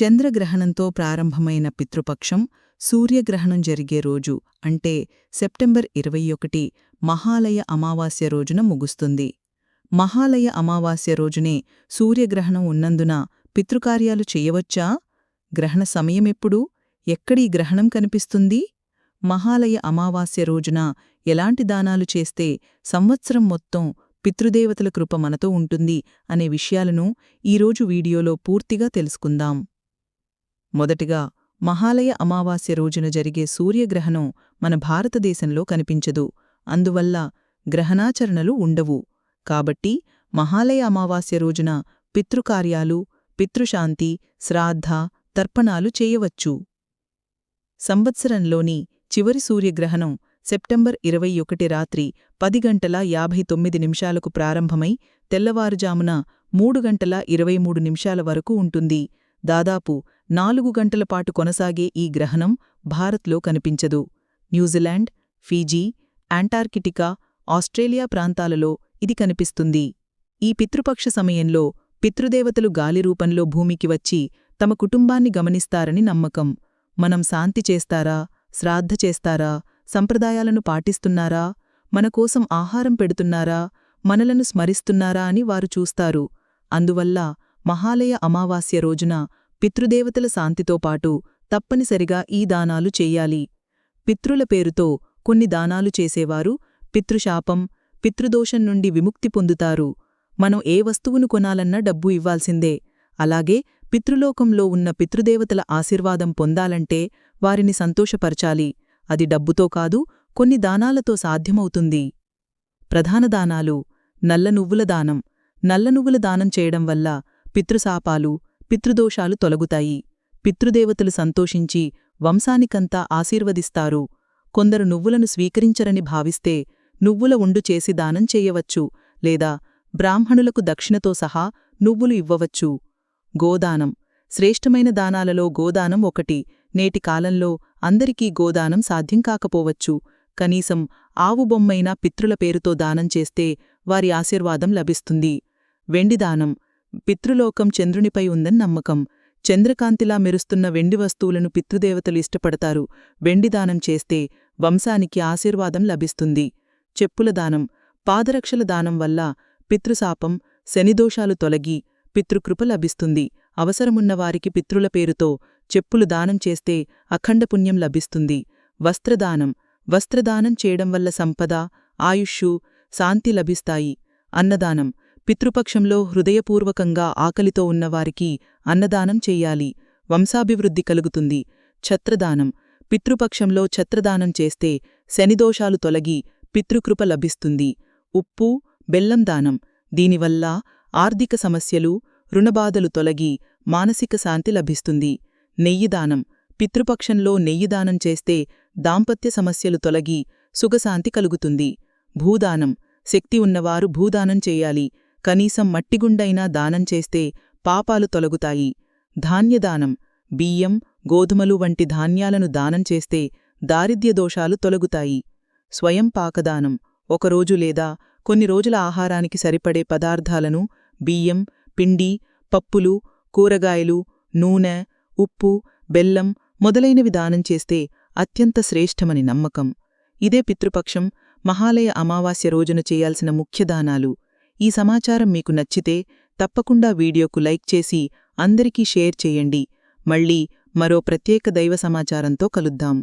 చంద్రగ్రహణంతో ప్రారంభమైన పితృపక్షం సూర్యగ్రహణం జరిగే రోజు అంటే సెప్టెంబర్ ఇరవై ఒకటి మహాలయ అమావాస్య రోజున ముగుస్తుంది. మహాలయ అమావాస్య రోజునే సూర్యగ్రహణం ఉన్నందున పితృకార్యాలు చెయ్యవచ్చా గ్రహణ సమయమెప్పుడు ఎక్కడీ గ్రహణం కనిపిస్తుంది? మహాలయ అమావాస్య రోజున ఎలాంటి దానాలు చేస్తే సంవత్సరం మొత్తం పితృదేవతల కృప మనతో ఉంటుంది అనే విషయాలను ఈరోజు వీడియోలో పూర్తిగా తెలుసుకుందాం. మొదటిగా మహాలయ అమావాస్య రోజున జరిగే సూర్యగ్రహణం మన భారతదేశంలో కనిపించదు. అందువల్ల గ్రహణాచరణలు ఉండవు. కాబట్టి మహాలయ అమావాస్య రోజున పితృకార్యాలు పితృశాంతి శ్రాద్ధ తర్పణాలు చేయవచ్చు. సంవత్సరంలోని చివరి సూర్యగ్రహణం సెప్టెంబర్ ఇరవై ఒకటి రాత్రి పది గంటల యాభై తొమ్మిది నిమిషాలకు ప్రారంభమై తెల్లవారుజామున మూడు గంటల ఇరవై మూడు నిమిషాల వరకు ఉంటుంది. దాదాపు నాలుగు గంటల పాటు కొనసాగే ఈ గ్రహణం భారత్లో కనిపించదు. న్యూజిలాండ్ ఫీజీ యాంటార్కిటికా ఆస్ట్రేలియా ప్రాంతాలలో ఇది కనిపిస్తుంది. ఈ పితృపక్ష సమయంలో పితృదేవతలు గాలి రూపంలో భూమికి వచ్చి తమ కుటుంబాన్ని గమనిస్తారని నమ్మకం. మనం శాంతి చేస్తారా? శ్రాద్ధ చేస్తారా? సంప్రదాయాలను పాటిస్తున్నారా? మనకోసం ఆహారం పెడుతున్నారా? మనలను స్మరిస్తున్నారా అని వారు చూస్తారు. అందువల్ల మహాలయ అమావాస్య రోజున పితృదేవతల శాంతితో పాటు తప్పనిసరిగా ఈ దానాలు చెయ్యాలి పితృల పేరుతో కొన్ని దానాలు చేసేవారు పితృశాపం పితృదోషం నుండి విముక్తి పొందుతారు. మనం ఏ వస్తువును కొనాలన్నా డబ్బు ఇవ్వాల్సిందే. అలాగే పితృలోకంలో ఉన్న పితృదేవతల ఆశీర్వాదం పొందాలంటే వారిని సంతోషపరచాలి. అది డబ్బుతో కాదు కొన్ని దానాలతో సాధ్యమవుతుంది. ప్రధాన దానాలు నల్ల నువ్వుల దానం. నల్ల నువ్వుల దానం చేయడం వల్ల పితృశాపాలు పితృదోషాలు తొలగుతాయి. పితృదేవతలు సంతోషించి వంశానికంతా ఆశీర్వదిస్తారు. కొందరు నువ్వులను స్వీకరించరని భావిస్తే నువ్వుల ఉండు చేసి దానం చేయవచ్చు లేదా బ్రాహ్మణులకు దక్షిణతో సహా నువ్వులు ఇవ్వవచ్చు. గోదానం. శ్రేష్టమైన దానాలలో గోదానం ఒకటి. నేటి కాలంలో అందరికీ గోదానం సాధ్యం కాకపోవచ్చు. కనీసం ఆవు బొమ్మైనా పితృల పేరుతో దానం చేస్తే వారి ఆశీర్వాదం లభిస్తుంది. వెండిదానం. పితృలోకం చంద్రునిపై ఉందని నమ్మకం. చంద్రకాంతిలా మెరుస్తున్న వెండి వస్తువులను పితృదేవతలు ఇష్టపడతారు. వెండిదానం చేస్తే వంశానికి ఆశీర్వాదం లభిస్తుంది. చెప్పుల దానం. పాదరక్షల దానం వల్ల పితృశాపం శనిదోషాలు తొలగి పితృకృప లభిస్తుంది. అవసరమున్నవారికి పితృల పేరుతో చెప్పులు దానం చేస్తే అఖండపుణ్యం లభిస్తుంది. వస్త్రదానం. వస్త్రదానం చేయడం వల్ల సంపద ఆయుష్షు శాంతి లభిస్తాయి. అన్నదానం. పితృపక్షంలో హృదయపూర్వకంగా ఆకలితో ఉన్నవారికి అన్నదానం చెయ్యాలి వంశాభివృద్ధి కలుగుతుంది. ఛత్రదానం. పితృపక్షంలో ఛత్రదానం చేస్తే శనిదోషాలు తొలగి పితృకృప లభిస్తుంది. ఉప్పు బెల్లం దానం. దీనివల్ల ఆర్థిక సమస్యలు రుణబాధలు తొలగి మానసిక శాంతి లభిస్తుంది. నెయ్యిదానం పితృపక్షంలో నెయ్యిదానం చేస్తే దాంపత్య సమస్యలు తొలగి సుఖశాంతి కలుగుతుంది. భూదానం. శక్తి ఉన్నవారు భూదానం చేయాలి. కనీసం మట్టిగుండైనా దానం చేస్తే పాపాలు తొలగుతాయి. ధాన్యదానం బియ్యం గోధుమలు వంటి ధాన్యాలను దానం చేస్తే దారిద్ర్యదోషాలు తొలగుతాయి. స్వయం పాకదానం ఒకరోజు లేదా కొన్ని రోజుల ఆహారానికి సరిపడే పదార్థాలను బియ్యం పిండి పప్పులు కూరగాయలు నూనె ఉప్పు బెల్లం మొదలైనవి దానం చేస్తే అత్యంత శ్రేష్టమని నమ్మకం. ఇదే పితృపక్షం మహాలయ అమావాస్య రోజున చేయాల్సిన ముఖ్యదానాలు. ఈ సమాచారం మీకు నచ్చితే తప్పకుండా వీడియోకు లైక్ చేసి అందరికీ షేర్ చేయండి. మళ్ళీ మరో ప్రత్యేక దైవ సమాచారంతో కలుద్దాం.